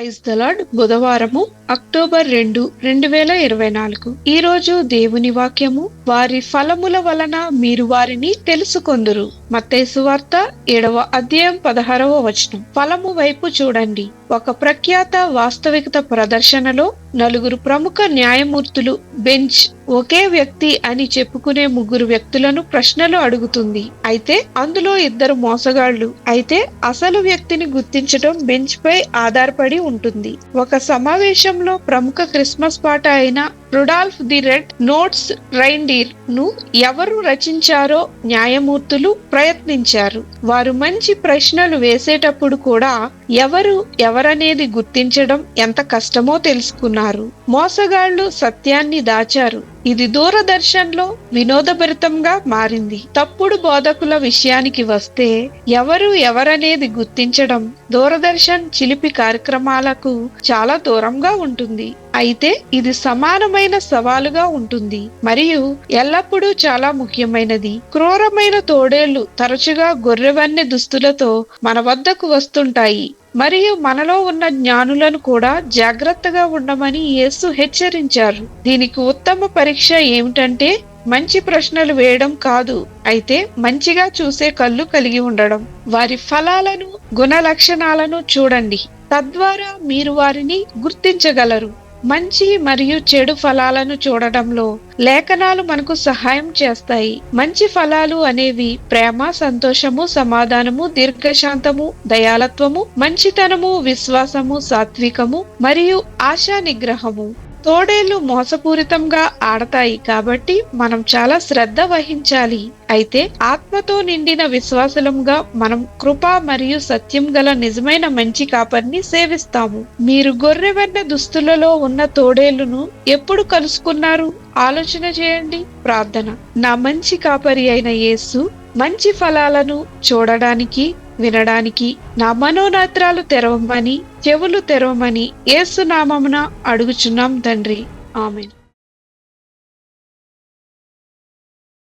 Praise the Lord బుధవారము October రెండు రెండు వేల ఇరవై నాలుగు. ఈ రోజు దేవుని వాక్యము వారి ఫలముల వలన మీరు వారిని తెలుసుకొందురు. మత్తేసు వార్త ఏడవ అధ్యాయం పదహారవ వచనం. ఫలము వైపు చూడండి. ఒక ప్రఖ్యాత వాస్తవికత ప్రదర్శనలో నలుగురు ప్రముఖ న్యాయమూర్తులు బెంచ్ ఒకే వ్యక్తి అని చెప్పుకునే ముగ్గురు వ్యక్తులను ప్రశ్నలు అడుగుతుంది. అయితే అందులో ఇద్దరు మోసగాళ్ళు. అయితే అసలు వ్యక్తిని గుర్తించడం బెంచ్ పై ఆధారపడి ఉంటుంది. ఒక సమావేశంలో ప్రముఖ క్రిస్మస్ పాట అయిన రుడాల్ఫ్ ది రెడ్ నోట్స్ రైండీర్ను ఎవరు రచించారో న్యాయమూర్తులు ప్రయత్నించారు. వారు మంచి ప్రశ్నలు వేసేటప్పుడు కూడా ఎవరు ఎవరనేది గుర్తించడం ఎంత కష్టమో తెలుసుకున్నారు. మోసగాళ్ళు సత్యాన్ని దాచారు. ఇది దూరదర్శన్లో వినోదభరితంగా మారింది. తప్పుడు బోధకుల విషయానికి వస్తే ఎవరు ఎవరనేది గుర్తించడం దూరదర్శన్ చిలిపి కార్యక్రమాలకు చాలా దూరంగా ఉంటుంది. అయితే ఇది సమానమైన సవాలుగా ఉంటుంది. మరియు ఎల్లప్పుడూ చాలా ముఖ్యమైనది. క్రూరమైన తోడేళ్ళు తరచుగా గొర్రెవన్నె దుస్తులతో మన వద్దకు వస్తుంటాయి. మరియు మనలో ఉన్న జ్ఞానులను కూడా జాగ్రత్తగా ఉండమని యేసు హెచ్చరించారు. దీనికి ఉత్తమ పరీక్ష ఏమిటంటే మంచి ప్రశ్నలు వేయడం కాదు. అయితే మంచిగా చూసే కళ్ళు కలిగి ఉండడం. వారి ఫలాలను గుణ లక్షణాలను చూడండి. తద్వారా మీరు వారిని గుర్తించగలరు. మంచి మరియు చెడు ఫలాలను చూడడంలో లేఖనాలు మనకు సహాయం చేస్తాయి. మంచి ఫలాలు అనేవి ప్రేమ సంతోషము సమాధానము దీర్ఘశాంతము దయాలత్వము మంచితనము విశ్వాసము సాత్వికము మరియు ఆశా నిగ్రహము. తోడేళ్ళు మోసపూరితంగా ఆడతాయి కాబట్టి మనం చాలా శ్రద్ధ వహించాలి. అయితే ఆత్మతో నిండిన విశ్వాసలంగా మనం కృప మరియు సత్యం గల నిజమైన మంచి కాపరిని సేవిస్తాము. మీరు గొర్రెవెన్న దుస్తులలో ఉన్న తోడేళ్ళును ఎప్పుడు కలుసుకున్నారు? ఆలోచన చేయండి. ప్రార్థన. నా మంచి కాపరి అయిన యేసు మంచి ఫలాలను చూడడానికి వినడానికి నా మనోనేత్రాలు తెరవమని చెవులు తెరవమని ఏసునామమున అడుగుచున్నాం తండ్రి. ఆమెను.